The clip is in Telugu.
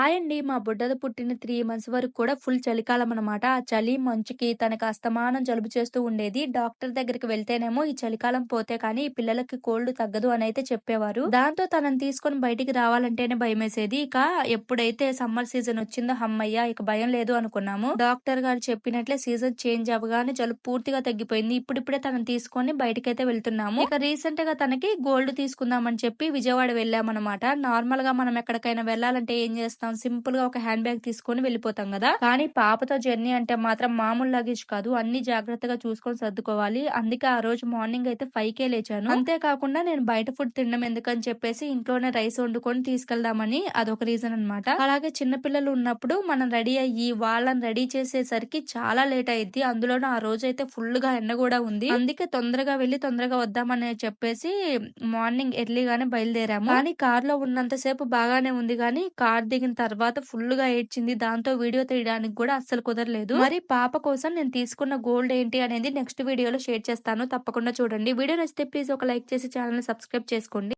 హాయ్ అండి. మా బుడ్డది పుట్టిన త్రీ మంత్స్ వరకు కూడా ఫుల్ చలికాలం అనమాట. ఆ చలి, మంచుకి తనకు అస్తమానం జలుబు చేస్తూ ఉండేది. డాక్టర్ దగ్గరికి వెళ్తేనేమో ఈ చలికాలం పోతే కానీ ఈ పిల్లలకి కోల్డ్ తగ్గదు అని అయితే చెప్పేవారు. దాంతో తనని తీసుకొని బయటికి రావాలంటేనే భయమేసేది. ఇక ఎప్పుడైతే సమ్మర్ సీజన్ వచ్చిందో హమ్మయ్య! ఇక భయం లేదు అనుకున్నాము. డాక్టర్ గారు చెప్పినట్లే సీజన్ చేంజ్ అవ్వగానే జలుబు పూర్తిగా తగ్గిపోయింది. ఇప్పుడిప్పుడే తనని తీసుకొని బయటకైతే వెళ్తున్నాము. ఇక రీసెంట్గా తనకి గోల్డ్ తీసుకుందామని చెప్పి విజయవాడ వెళ్ళామన్నమాట. నార్మల్గా మనం ఎక్కడికైనా వెళ్ళాలంటే ఏం చేస్తాం సింపుల్గా ఒక హ్యాండ్ బ్యాగ్ తీసుకొని వెళ్ళిపోతాం కదా. కానీ పాపతో జర్నీ అంటే మాత్రం మామూలు లగేజ్ కాదు. అన్ని జాగ్రత్తగా చూసుకొని సర్దుకోవాలి. అందుకే ఆ రోజు మార్నింగ్ అయితే ఫైవ్ కే లేచాను. అంతేకాకుండా నేను బయట ఫుడ్ తినడం ఎందుకని చెప్పేసి ఇంట్లోనే రైస్ వండుకొని తీసుకెళ్దామని అదొక రీజన్ అన్నమాట. అలాగే చిన్నపిల్లలు ఉన్నప్పుడు మనం రెడీ అయ్యి వాళ్ళని రెడీ చేసేసరికి చాలా లేట్ అయింది అందులోనూ ఆ రోజు అయితే ఫుల్గా ఎండ కూడా ఉంది. అందుకే తొందరగా వెళ్ళి తొందరగా వద్దామని చెప్పేసి మార్నింగ్ ఎర్లీగానే బయలుదేరాము. కానీ కార్లో ఉన్నంతసేపు బాగానే ఉంది కానీ కార్ దిగిన తర్వాత ఫుల్గా ఏడ్చింది. దాంతో వీడియో తీయడానికి కూడా అస్సలు కుదరలేదు. మరి పాప కోసం నేను తీసుకున్న గోల్డ్ ఏంటి అనేది నెక్స్ట్ వీడియోలో షేర్ చేస్తాను. తప్పకుండా చూడండి. వీడియో నచ్చితే ప్లీజ్ ఒక లైక్ చేసి ఛానల్ సబ్స్క్రైబ్ చేసుకోండి.